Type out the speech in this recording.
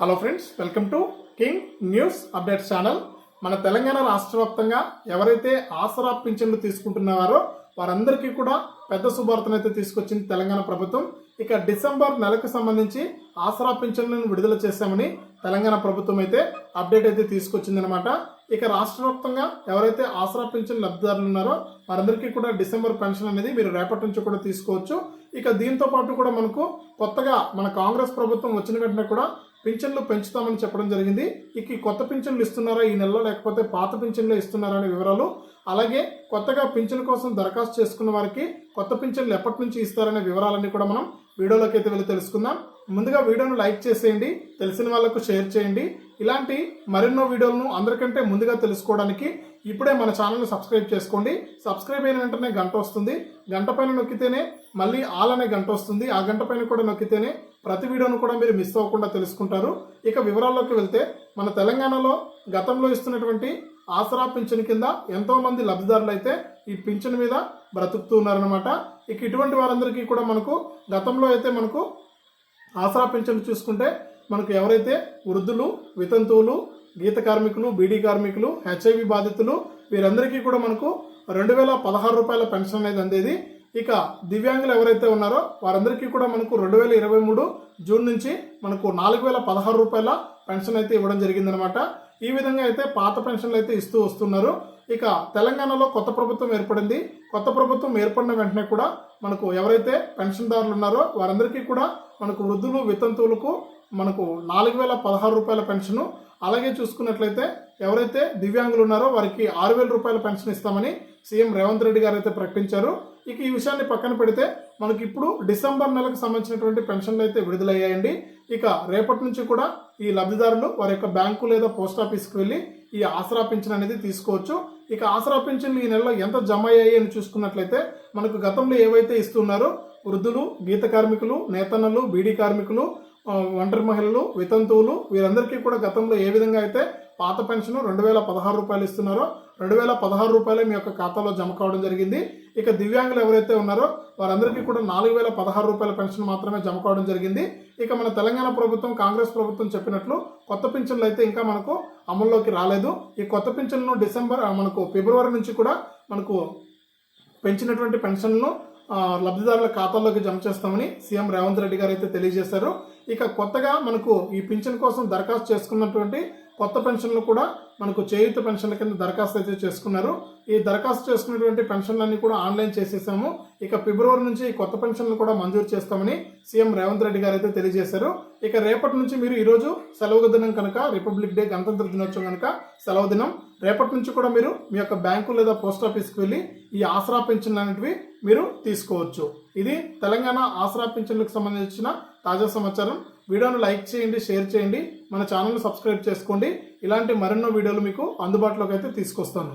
Hello friends welcome to king news update channel మన తెలంగాణ రాష్ట్ర వ్యాప్తంగా ఎవరైతే ఆసరా పింఛన్లు తీసుకుంటున్నారో వారందరికీ కూడా పెద్ద శుభార్తనైతే తీసుకొచ్చింది తెలంగాణ ప్రభుత్వం. ఇక డిసెంబర్ నెలకు సంబంధించి ఆసరా పింఛన్లను విడుదల చేశామని తెలంగాణ ప్రభుత్వం అయితే అప్డేట్ అయితే తీసుకొచ్చిందనమాట ఇక రాష్ట్ర వ్యాప్తంగా ఎవరైతే ఆసరా పింఛన్ లబ్ధిదారులు ఉన్నారో వారందరికీ కూడా డిసెంబర్ పెన్షన్ అనేది మీరు రేపటి నుంచి కూడా తీసుకోవచ్చు. ఇక దీంతో పాటు కూడా మనకు కొత్తగా మన కాంగ్రెస్ ప్రభుత్వం వచ్చిన వెంటనే కూడా పింఛన్లు పెంచుతామని చెప్పడం జరిగింది. ఇక ఈ కొత్త పింఛన్లు ఇస్తున్నారా ఈ నెలలో లేకపోతే పాత పింఛన్లు ఇస్తున్నారా అనే వివరాలు అలాగే కొత్తగా పింఛన్ కోసం దరఖాస్తు చేసుకున్న వారికి కొత్త పింఛన్లు ఎప్పటి నుంచి ఇస్తారనే వివరాలన్నీ కూడా మనం వీడియోలోకి అయితే వెళ్ళి తెలుసుకుందాం. ముందుగా వీడియోను లైక్ చేసేయండి తెలిసిన వాళ్ళకు షేర్ చేయండి. ఇలాంటి మరెన్నో వీడియోలను అందరికంటే ముందుగా తెలుసుకోవడానికి ఇప్పుడే మన ఛానల్ని సబ్స్క్రైబ్ చేసుకోండి. సబ్స్క్రైబ్ అయిన వెంటనే గంట వస్తుంది. గంట పైన నొక్కితేనే మళ్ళీ ఆల్ అనే గంట వస్తుంది. ఆ గంట పైన కూడా నొక్కితేనే ప్రతి వీడియోను కూడా మీరు మిస్ అవ్వకుండా తెలుసుకుంటారు. ఇక వివరాల్లోకి వెళ్తే మన తెలంగాణలో గతంలో ఇస్తున్నటువంటి ఆసరా పింఛన్ కింద ఎంతోమంది లబ్ధిదారులు అయితే ఈ పింఛన్ మీద బ్రతుకుతూ ఉన్నారనమాట ఇక ఇటువంటి వారందరికీ కూడా మనకు గతంలో అయితే మనకు ఆసరా పింఛన్ చూసుకుంటే మనకు ఎవరైతే వృద్ధులు వితంతువులు గీత కార్మికులు బీడీ కార్మికులు హెచ్ఐవి బాధితులు వీరందరికీ కూడా మనకు రెండు వేల పదహారు రూపాయల పెన్షన్ అనేది అందేది. ఇక దివ్యాంగులు ఎవరైతే ఉన్నారో వారందరికీ కూడా మనకు రెండు వేల ఇరవై మూడు జూన్ నుంచి మనకు నాలుగు వేల పదహారు రూపాయల పెన్షన్ అయితే ఇవ్వడం జరిగిందనమాట. ఈ విధంగా అయితే పాత పెన్షన్లు అయితే ఇస్తూ వస్తున్నారు. ఇక తెలంగాణలో కొత్త ప్రభుత్వం ఏర్పడింది. కొత్త ప్రభుత్వం ఏర్పడిన వెంటనే కూడా మనకు ఎవరైతే పెన్షన్దారులు ఉన్నారో వారందరికీ కూడా మనకు వృద్ధులు వితంతువులకు మనకు నాలుగు వేల పదహారు రూపాయల పెన్షను. అలాగే చూసుకున్నట్లయితే ఎవరైతే దివ్యాంగులు ఉన్నారో వారికి ఆరు వేల రూపాయల పెన్షన్ ఇస్తామని సీఎం రేవంత్ రెడ్డి గారు అయితే ప్రకటించారు. ఇక ఈ విషయాన్ని పక్కన పెడితే మనకి ఇప్పుడు డిసెంబర్ నెలకు సంబంధించినటువంటి పెన్షన్లు అయితే విడుదలయ్యాయండి. ఇక రేపటి నుంచి కూడా ఈ లబ్ధిదారులు వారి యొక్క బ్యాంకు లేదా పోస్ట్ ఆఫీస్కి వెళ్ళి ఈ ఆసరా పింఛన్ అనేది తీసుకోవచ్చు. ఇక ఆసరా పింఛన్లు ఈ నెలలో ఎంత జమ అయ్యాయి అని చూసుకున్నట్లయితే మనకు గతంలో ఏవైతే ఇస్తున్నారో వృద్ధులు గీత కార్మికులు నేతన్నలు బీడీ కార్మికులు ఒంటరి మహిళలు వితంతువులు వీరందరికీ కూడా గతంలో ఏ విధంగా అయితే పాత పెన్షన్ రెండు వేల పదహారు రూపాయలు ఇస్తున్నారో రెండు వేల పదహారు రూపాయలే మీ యొక్క ఖాతాలో జమ కావడం జరిగింది. ఇక దివ్యాంగులు ఎవరైతే ఉన్నారో వారందరికీ కూడా నాలుగు వేల పదహారు రూపాయల పెన్షన్ మాత్రమే జమ కావడం జరిగింది. ఇక మన తెలంగాణ ప్రభుత్వం కాంగ్రెస్ ప్రభుత్వం చెప్పినట్లు కొత్త పింఛన్లు అయితే ఇంకా మనకు అమల్లోకి రాలేదు. ఈ కొత్త పింఛన్లను డిసెంబర్ మనకు ఫిబ్రవరి నుంచి కూడా మనకు పెంచినటువంటి పెన్షన్లను లబ్ధిదారుల ఖాతాల్లోకి జమ చేస్తామని సీఎం రేవంత్ రెడ్డి గారు అయితే తెలియజేశారు. ఇక కొత్తగా మనకు ఈ పింఛన్ కోసం దరఖాస్తు చేసుకున్నటువంటి కొత్త పెన్షన్లు కూడా మనకు చేయూత పెన్షన్ల కింద దరఖాస్తు అయితే చేసుకున్నారు. ఈ దరఖాస్తు చేసుకున్నటువంటి పెన్షన్లన్నీ కూడా ఆన్లైన్ చేసేసాము. ఇక ఫిబ్రవరి నుంచి ఈ కొత్త పెన్షన్లు కూడా మంజూరు చేస్తామని సీఎం రేవంత్ రెడ్డి గారు అయితే తెలియజేశారు. ఇక రేపటి నుంచి మీరు ఈరోజు సెలవు దినం కనుక రిపబ్లిక్ డే గణతంత్ర దినోత్సవం కనుక సెలవు దినం రేపటి నుంచి కూడా మీరు మీ యొక్క బ్యాంకు లేదా పోస్ట్ ఆఫీస్కి వెళ్ళి ఈ ఆసరా పెన్షన్లు అనేటివి మీరు తీసుకోవచ్చు. ఇది తెలంగాణ ఆసరా పింఛన్లకు సంబంధించిన తాజా సమాచారం. వీడియోను లైక్ చేయండి షేర్ చేయండి. మన ఛానల్ని సబ్స్క్రైబ్ చేసుకోండి. ఇలాంటి మరెన్నో వీడియోలు మీకు అందుబాటులోకి అయితే తీసుకొస్తాను.